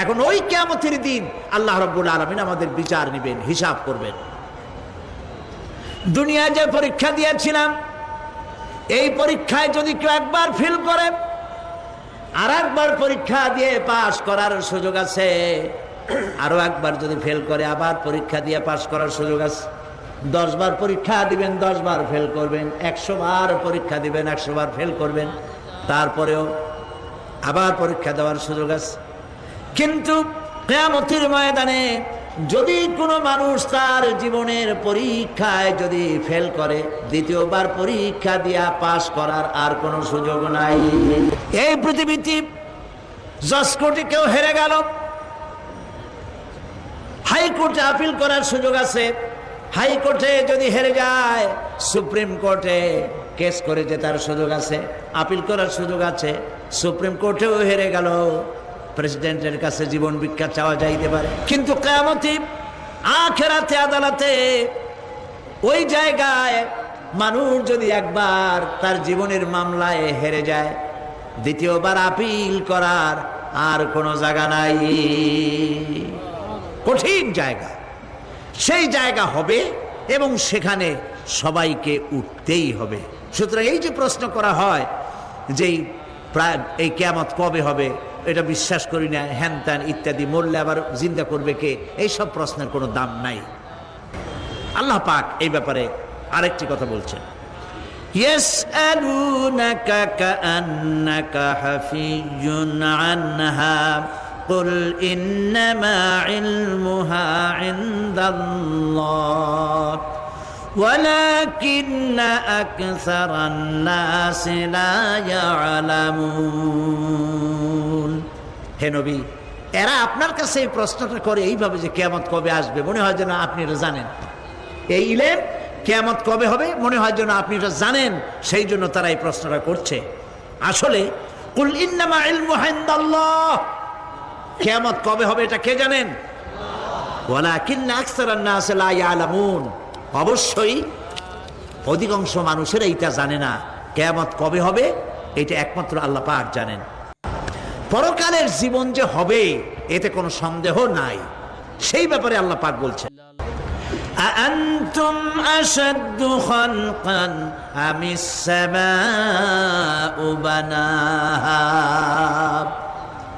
এখন ওই কেমতের দিন আল্লাহ রব্বুল আলমিন আমাদের বিচার নেবেন, হিসাব করবেন। দুনিয়া যে পরীক্ষা দিয়েছিলাম, এই পরীক্ষায় যদি কেউ একবার ফেল করে আর একবার পরীক্ষা দিয়ে পাশ করার সুযোগ আছে। আরও একবার যদি ফেল করে, আবার পরীক্ষা দিয়ে পাশ করার সুযোগ আছে। দশ বার পরীক্ষা দিবেন দশ বার ফেল করবেন একশো বার পরীক্ষা দিবেন একশো বার ফেল করবেন, তারপরেও আবার পরীক্ষা দেওয়ার সুযোগ আছে। কিন্তু কেয়ামতির ময়দানে যদি কোনো মানুষ তার জীবনের পরীক্ষায় যদি ফেল করে, দ্বিতীয়বার পরীক্ষা দিয়া পাশ করার আর কোনো সুযোগ নাই। এই পৃথিবীতে কোর্টে কেউ হেরে গেল। হাইকোর্টে আপিল করার সুযোগ আছে। হাইকোর্টে যদি হেরে যায়, সুপ্রিম কোর্টে কেস করে জেতার সুযোগ আছে। আপিল করার সুযোগ আছে। সুপ্রিম কোর্টেও হেরে গেল। প্রেসিডেন্টের কাছে জীবন ভিক্ষা চাওয়া যাইতে পারে। কিন্তু কেমতি আখেরাতে, আদালতে ওই জায়গায় মানুষ যদি একবার তার জীবনের মামলায় হেরে যায়, দ্বিতীয়বার আপিল করার আর কোনো জায়গা নাই। কঠিন জায়গা। সেই জায়গা হবে এবং সেখানে সবাইকে উঠতেই হবে। সুতরাং এই যে প্রশ্ন করা হয় যে প্রায়, এই কেয়ামত কবে হবে এটা বিশ্বাস করি না হ্যান ত্যান ইত্যাদি মরলে আবার জিন্দা করবে কে এইসব প্রশ্নের কোনো দাম নাই আল্লাহ পাক এই ব্যাপারে আরেকটি কথা বলছেন يسألونك كأنك حفي عنها قل إنما علمها عند الله ولكن أكثر الناس لا يعلمون হে নবী এরা আপনার কাছে এই প্রশ্নটা করে এইভাবে যে কেয়ামত কবে আসবে মনে হয় যেন আপনি এটা জানেন এই ইলেম কেয়ামত কবে হবে মনে হয় যেন আপনি এটা জানেন সেই জন্য তারা এই প্রশ্নটা করছে আসলে কুল ইন্নামা ইলমু ইনদাল্লাহ কেয়ামত কবে হবে এটা কে জানেন ওয়ালাকিন্না আকসারান নাস লা ইয়ালামুন অবশ্যই অধিকাংশ মানুষের এইটা জানে না কেয়ামত কবে হবে এটা একমাত্র আল্লাহ পাক জানেন পরকালের জীবন যে হবে এতে কোনো সন্দেহ নাই সেই ব্যাপারে আল্লাহ পাক বলছেন أأنتم أشد خلقا أم السماء بناها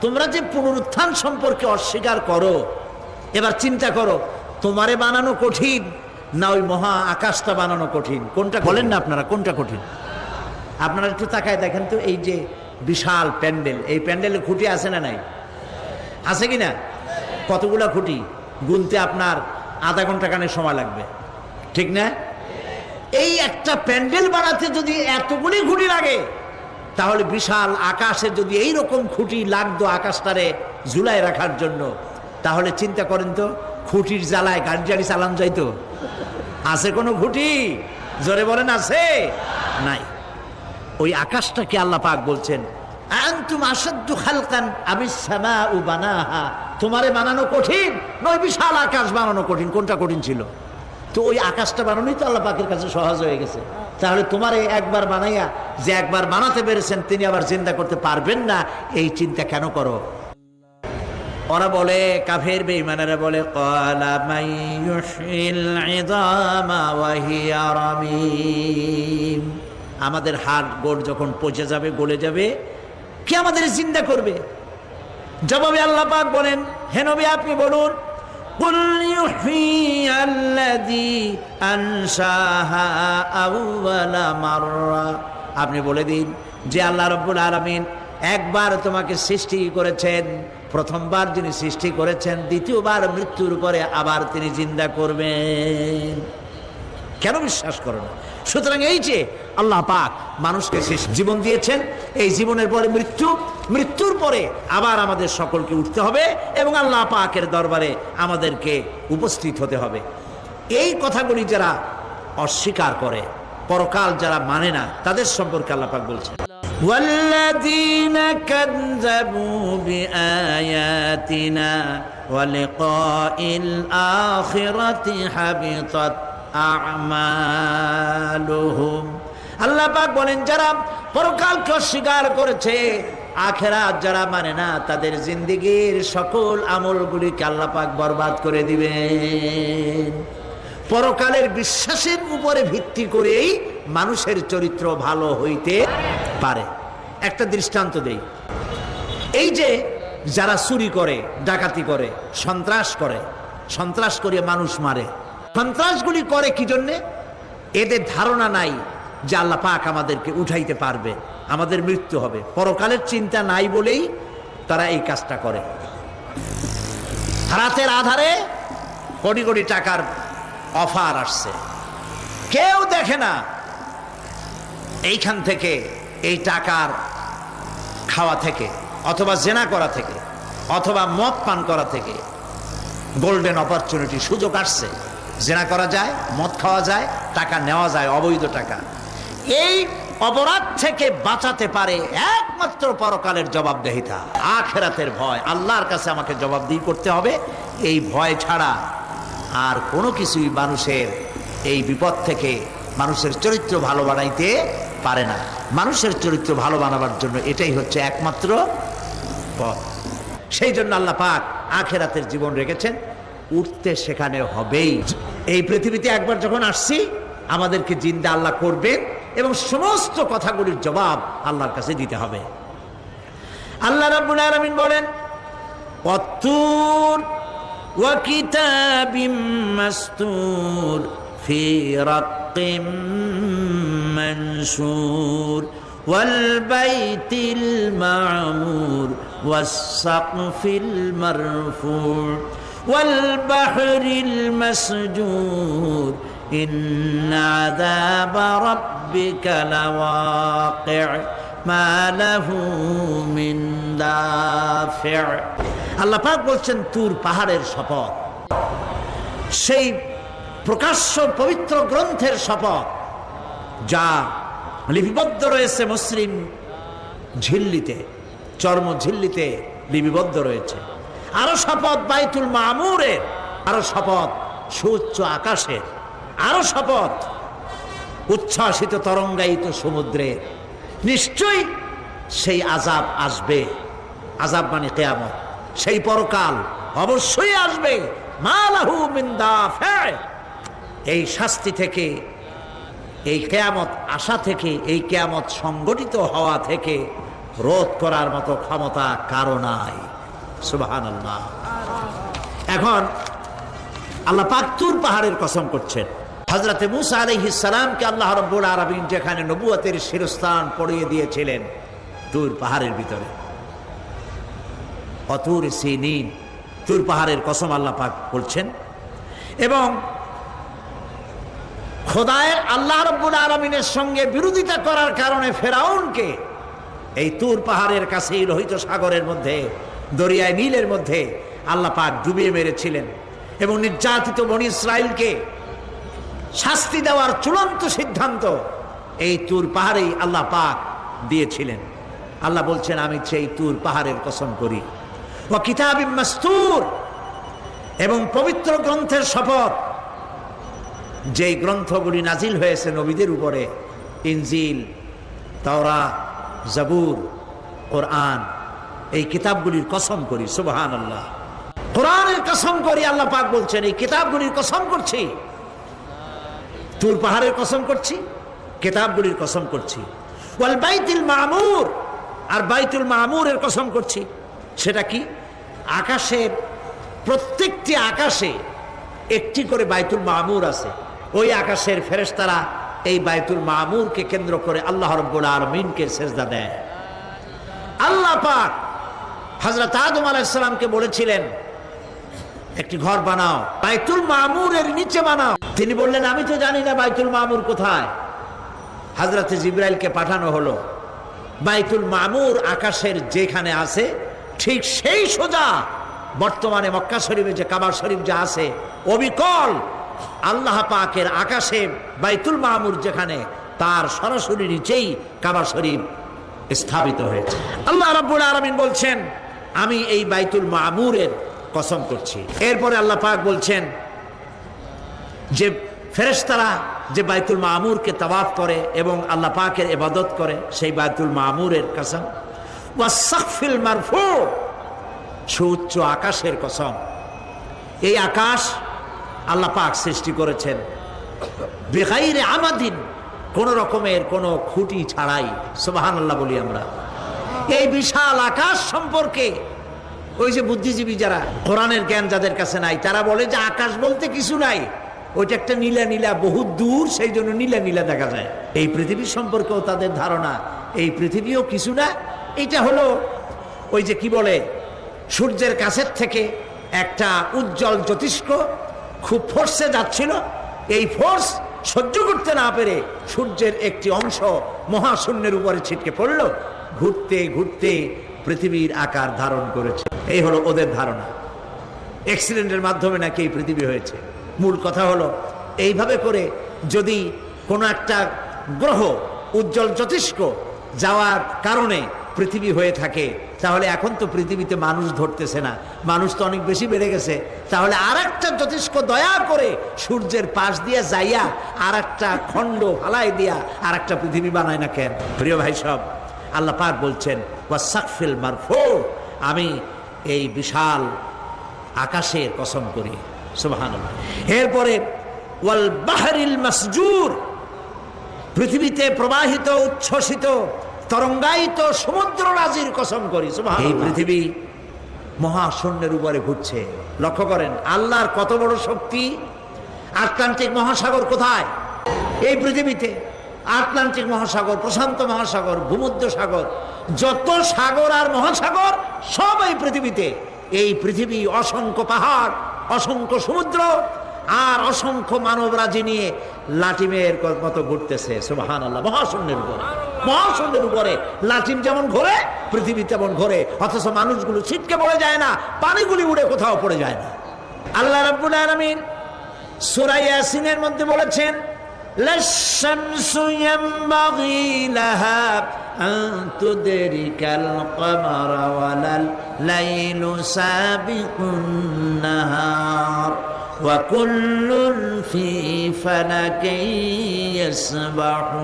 তোমরা যে পুনরুত্থান সম্পর্কে অস্বীকার করো এবার চিন্তা করো তোমারে বানানো কঠিন না ওই মহা আকাশটা বানানো কঠিন। কোনটা বলেন না আপনারা কোনটা কঠিন? আপনারা একটু তাকায় দেখেন তো এই যে বিশাল প্যান্ডেল এই প্যান্ডেলে খুঁটি আছে না নাই? আছে কি না? কতগুলা খুঁটি? গুনতে আপনার আধা ঘণ্টা কানে সময় লাগবে। ঠিক না? এই একটা প্যান্ডেল বানাতে যদি এতগুলি খুঁটি লাগে তাহলে বিশাল আকাশে যদি এই রকম খুঁটি লাগতো আকাশটারে ঝুলায় রাখার জন্য তাহলে চিন্তা করেন তো খুঁটির জ্বালায় গাড়ি গাড়ি চালান যাইতো? আছে কোনো ঘুটি? জোরে বলেন, আছে? নাই। ওই আকাশটাকে আল্লাহ পাক বলছেন, আনতুম আসাদ্দু খালকান আমি সামা উ বানাহা। তোমারে বানানো কঠিন, নয়, বিশাল আকাশ বানানো কঠিন। কোনটা কঠিন ছিল? তো ওই আকাশটা বানানোই তো আল্লাহ পাকের কাছে সহজ হয়ে গেছে। তাহলে তোমারে একবার বানাইয়া, যে একবার বানাতে পেরেছেন, তিনি আবার চিন্তা করতে পারবেন না। এই চিন্তা কেন করো? ওরা বলে, কাফের বেইমানেরা বলে কলা আমাদের হাট গোড় যখন পচে যাবে, গলে যাবে, কে আমাদের চিন্তা করবে? জবাবে আল্লাহ পাক বলেন হেনবি আপনি বলুন আপনি বলে দিন, যে আল্লাহ রব্বুল আলমিন একবার তোমাকে সৃষ্টি করেছেন প্রথমবার যিনি সৃষ্টি করেছেন, দ্বিতীয়বার মৃত্যুর পরে আবার তিনি জিন্দা করবেন। কেন বিশ্বাস করো না? সুতরাং এই যে আল্লাহ পাক মানুষকে জীবন দিয়েছেন, এই জীবনের পরে মৃত্যু, মৃত্যুর পরে আবার আমাদের সকলকে উঠতে হবে এবং আল্লাহ পাকের দরবারে আমাদেরকে উপস্থিত হতে হবে। এই কথাগুলি যারা অস্বীকার করে, পরকাল যারা মানে না, তাদের সম্পর্কে আল্লাহ পাক বলছেন। والذين كذبوا بآياتنا ولقاء الآخرة حبطت আমালুহুম আল্লাহ পাক বলেন যারা পরকালকে অস্বীকার করেছে আখেরাত যারা মানে না তাদের জিন্দিগির সকল আমলগুলিকে আল্লাহ পাক বরবাদ করে দিবেন পরকালের বিশ্বাসের উপরে ভিত্তি করেই মানুষের চরিত্র ভালো হইতে পারে। একটা দৃষ্টান্ত দেই। এই যে যারা চুরি করে, ডাকাতি করে, সন্ত্রাস করে সন্ত্রাস করে মানুষ মারে। সন্ত্রাসগুলি করে কি জন্যে? এদের ধারণা নাই যে আল্লাহ পাক আমাদেরকে উঠাইতে পারবে, আমাদের মৃত্যু হবে। পরকালের চিন্তা নাই বলেই তারা এই কাজটা করে। রাতের আধারে কোটি কোটি টাকার অফার আসছে। কেউ দেখে না। এইখান থেকে এই টাকার খাওয়া থেকে, অথবা জেনা করা থেকে, অথবা মদ পান করা থেকে গোল্ডেন অপরচুনিটি সুযোগ আসছে। জেনা করা যায়, মদ খাওয়া যায়, টাকা নেওয়া যায়, অবৈধ টাকা। এই অপরাধ থেকে বাঁচাতে পারে একমাত্র পরকালের জবাবদেহিতা। আখেরাতের ভয়। আল্লাহর কাছে আমাকে জবাবদিহি করতে হবে। এই ভয় ছাড়া আর কোনো কিছুই মানুষের এই বিপদ থেকে, মানুষের চরিত্র ভালো বানাইতে পারে না। মানুষের চরিত্র ভালো বানাবার জন্য এটাই হচ্ছে একমাত্র পথ। সেই জন্য আল্লাহ পাক আখেরাতের জীবন রেখেছেন। উঠতে সেখানে হবেই। এই পৃথিবীতে একবার যখন আসছি, আমাদেরকে জিন্দা আল্লাহ করবেন এবং সমস্ত কথাগুলির জবাব আল্লাহর কাছে দিতে হবে। আল্লাহ রাব্বুল আলামিন বলেন, অত্তুর ওয়াকিতাবিম মাসতুর ফি রাক্কিম منشور والبيت المعمور والسقف المرفوع والبحر المسجور إن عذاب ربك لواقع ما له من دافع আল্লাহ পাক বলছেন তুর পাহাড়ের শপথ সেই প্রকাশ্য পবিত্র গ্রন্থের শপথ যা লিপিবদ্ধ রয়েছে মুসলিম ঝিল্লিতে, চর্ম ঝিল্লিতে লিপিবদ্ধ রয়েছে। আরও শপথ বাইতুল মামুরের, আরও শপথ সুউচ্চ আকাশের, আরও শপথ উচ্ছ্বাসিত তরঙ্গায়িত সমুদ্রে নিশ্চয়ই সেই আজাব আসবে। আজাব মানে কেয়ামত। সেই পরকাল অবশ্যই আসবে। মালাহু মিন্দা এই শাস্তি থেকে এই কেয়ামত আশা থেকে, এই কেয়ামত সংগঠিত হওয়া থেকে রোধ করার মতো ক্ষমতা কারও নাই। সুবাহান এখন আল্লাহ পাত্তুর পাহাড়ের কসম করছেন। হজরতে মুসা আলহিস সালামকে আল্লাহ রব্বুল আরবিন যেখানে নবুয়তের শিরস্থান পড়িয়ে দিয়েছিলেন, তুর পাহাড়ের ভিতরে। অতুর সিনিন, তুর পাহাড়ের কসম আল্লাহ পাক বলছেন। এবং খোদায়ের আল্লাহ রব্বুল আলমিনের সঙ্গে বিরোধিতা করার কারণে ফেরাউনকে এই তুর পাহাড়ের কাছেই রোহিত সাগরের মধ্যে, দরিয়ায় নীলের মধ্যে আল্লাহ পাক ডুবিয়ে মেরেছিলেন এবং নির্যাতিত বনি ইসরায়েলকে শাস্তি দেওয়ার চূড়ান্ত সিদ্ধান্ত এই তুর পাহাড়েই আল্লাহ পাক দিয়েছিলেন। আল্লাহ বলছেন, আমি সেই তুর পাহাড়ের কসম করি। ও কিতাবিম মাস্তুর এবং পবিত্র গ্রন্থের শপথ যেই গ্রন্থগুলি নাজিল হয়েছে নবীদের উপরে, ইনজিল তাওরা জাবুর, কোরআন, এই কিতাবগুলির কসম করি সুবাহান আল্লাহ কোরআনের কসম করি, আল্লাহ পাক বলছেন, এই কিতাবগুলির কসম করছি। তুর পাহাড়ের কসম করছি, কিতাবগুলির কসম করছি। ওয়াল বাইতুল মামুর, আর বাইতুল মামুরের কসম করছি। সেটা কি? আকাশের, প্রত্যেকটি আকাশে একটি করে বাইতুল মামুর আছে। ওই আকাশের ফেরেশতারা এই বাইতুল মামুরকে কেন্দ্র করে আল্লাহ রব্বুল আলমিনকে সেজদা দেয়। আল্লাহ পাক হজরত আদম আলাইসালামকে বলেছিলেন, একটি ঘর বানাও, বাইতুল মামুরের নিচে বানাও। তিনি বললেন, আমি তো জানি না বাইতুল মামুর কোথায়। হাজরতে জিব্রাইলকে পাঠানো হলো, বাইতুল মামুর আকাশের যেখানে আছে, ঠিক সেই সোজা বর্তমানে মক্কা শরীফে যে কাবার শরীফ যা আছে, অবিকল আল্লাহ পাকের আকাশে বাইতুল মামুর যেখানে তার সরাসরি নিচেই কাবার শরীফ স্থাপিত হয়েছে। আল্লাহ রাব্বুল আলামিন বলছেন, আমি এই বাইতুল মামুরের কসম করছি। এরপরে আল্লাহ পাক বলছেন যে ফেরেশতারা যে বাইতুল মামুরকে তওয়াফ করে এবং আল্লাহ পাকের এবাদত করে, সেই বাইতুল মামুরের কসম। ওয়াসাকফিল মারফু, সুউচ্চ আকাশের কসম। এই আকাশ আল্লাহ পাক সৃষ্টি করেছেন। বেগাইরে আমাদিন, কোন রকমের কোনো খুঁটি ছাড়াই সুবাহান আল্লাহ বলি আমরা। এই বিশাল আকাশ সম্পর্কে, ওই যে বুদ্ধিজীবী যারা, কোরআনের জ্ঞান যাদের কাছে নাই, তারা বলে যে আকাশ বলতে কিছু নাই। ওইটা একটা নীলা নীলা বহু দূর, সেই জন্য নীলা নীলা দেখা যায়। এই পৃথিবী সম্পর্কেও তাদের ধারণা, এই পৃথিবীও কিছু না। এটা হলো ওই যে কি বলে, সূর্যের কাছের থেকে একটা উজ্জ্বল জ্যোতিষ্ক খুব ফোর্সে যাচ্ছিল। এই ফোর্স সহ্য করতে না পেরে সূর্যের একটি অংশ মহাশূন্যের উপরে ছিটকে পড়ল। ঘুরতে ঘুরতে পৃথিবীর আকার ধারণ করেছে। এই হলো ওদের ধারণা। অ্যাক্সিডেন্টের মাধ্যমে নাকি এই পৃথিবী হয়েছে। মূল কথা হলো, এইভাবে করে যদি কোনো একটা গ্রহ উজ্জ্বল জ্যোতিষ্ক যাওয়ার কারণে পৃথিবী হয়ে থাকে, তাহলে এখন তো পৃথিবীতে মানুষ ধরতেছে না। মানুষ তো অনেক বেশি বেড়ে গেছে। তাহলে আর একটা জ্যোতিষ্ক দয়া করে সূর্যের পাশ দিয়ে যাইয়া আর একটা খণ্ড ফালাই দিয়া আর একটা পৃথিবী বানায় না কেন? প্রিয় ভাই সব, আল্লাহ পাক বলছেন আমি এই বিশাল আকাশের কসম করি। সুবহানাল্লাহ। এরপরে, ওয়াল বাহরিল মাসজুর পৃথিবীতে প্রবাহিত, উচ্ছ্বসিত তরঙ্গায়িত সমুদ্র রাজির কসম করি এই পৃথিবী মহাশূন্যের উপরে ঘুরছে। লক্ষ্য করেন, আল্লাহর কত বড় শক্তি? আটলান্টিক মহাসাগর কোথায়? এই পৃথিবীতে আটলান্টিক মহাসাগর, প্রশান্ত মহাসাগর ভূমধ্য সাগর যত সাগর আর মহাসাগর, সব এই পৃথিবীতে। এই পৃথিবী অসংখ্য পাহাড়, অসংখ্য সমুদ্র আর অসংখ্য মানবরাজি নিয়ে লাটিমের মতো ঘুরতেছে সুবাহান আল্লাহ মহাশূন্যের উপরে। মহাশূন্যের উপরে লাটিম যেমন ঘোরে পৃথিবী তেমন ঘোরে অথচ মানুষগুলো ছিটকে পড়ে যায় না পানিগুলি উড়ে কোথাও পড়ে যায় না আল্লাহ রাব্বুল আলামিন সূরা ইয়াসিনের মধ্যে বলেছেন للشمس ينبغي لها أن تدرك القمر ولا الليل سابق النهار وكل في فلك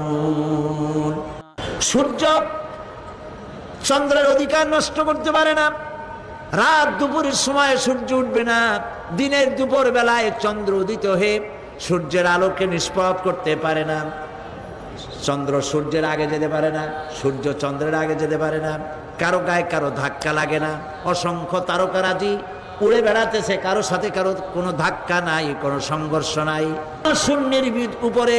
يسبحون সূর্য চন্দ্রের অধিকার নষ্ট করতে পারে না। রাত দুপুরের সময় সূর্য উঠবে না। দিনের দুপুর বেলায় চন্দ্র উদিত হয়ে সূর্যের আলোকে নিষ্পপ করতে পারে না। চন্দ্র সূর্যের আগে যেতে পারে না, সূর্য চন্দ্রের আগে যেতে পারে না। কারও গায়ে কারও ধাক্কা লাগে না। অসংখ্য তারকারাজি উড়ে বেড়াতেছে, কারও সাথে কারও কোনো ধাক্কা নাই, কোনো সংঘর্ষ নাই। শূন্যের উপরে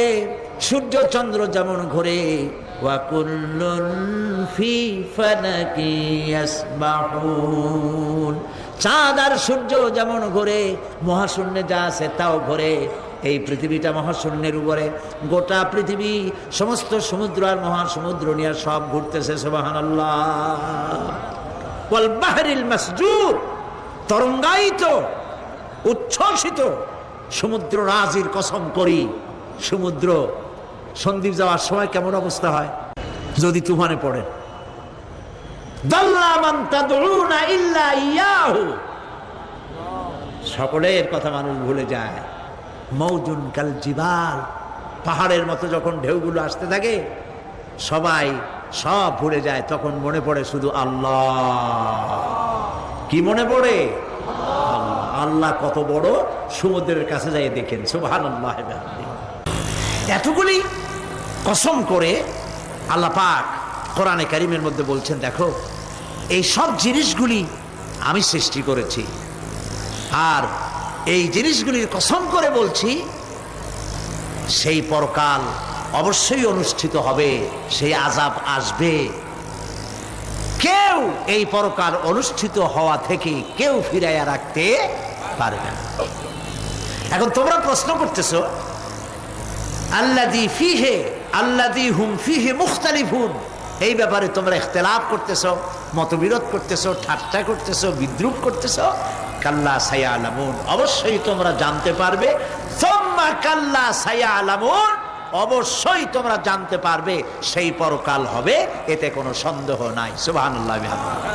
সূর্য চন্দ্র যেমন ঘোরে ওয়াকুল্লুন ফি ফালাকি ইয়াসবাহুন। চাঁদ আর সূর্য যেমন ঘোরে, মহাশূন্যে যা আছে তাও ঘোরে। এই পৃথিবীটা মহাশূন্যের উপরে। গোটা পৃথিবী, সমস্ত সমুদ্র আর মহাসমুদ্র নিয়ে সব ঘুরতেছে সুবাহান ওয়াল বাহরিল মাসজুর তরঙ্গায়িত, উচ্ছ্বসিত। সমুদ্র রাজির কসম করি, সমুদ্র সন্দীপ যাওয়ার সময় কেমন অবস্থা হয়? যদি তুফানে পড়ে। সকলের কথা মানুষ ভুলে যায়। মৌজুন কাল জিবাল। পাহাড়ের মতো যখন ঢেউগুলো আসতে থাকে, সবাই সব ভুলে যায়, তখন মনে পড়ে শুধু আল্লাহ। কি মনে পড়ে? আল্লাহ। কত বড়? সমুদ্রের কাছে যাই দেখেন। সুবহান আল্লাহ এতগুলি কসম করে আল্লাহ পাক কোরআনে কারিমের মধ্যে বলছেন, দেখো, এই সব জিনিসগুলি আমি সৃষ্টি করেছি। আর এই জিনিসগুলির কসম করে বলছি, সেই পরকাল অবশ্যই অনুষ্ঠিত হবে, সেই আজাব আসবে। কেউ এই পরকাল অনুষ্ঠিত হওয়া থেকে কেউ ফিরাইয়া রাখতে পারবে না। এখন তোমরা প্রশ্ন করতেছো আল্লাদি ফিহে আল্লাদি হুম ফিহে মুখতালিফুন। এই ব্যাপারে তোমরা ইখতলাফ করতেছো, মতবিরোধ করতেছো, ঠাট্টা করতেছো, বিদ্রুপ করতেছো, কাল্লা সায়া আলামুন অবশ্যই তোমরা জানতে পারবে। কাল্লা সায়া আলামুন অবশ্যই তোমরা জানতে পারবে, সেই পরকাল হবে, এতে কোনো সন্দেহ নাই। বিহামদিহি।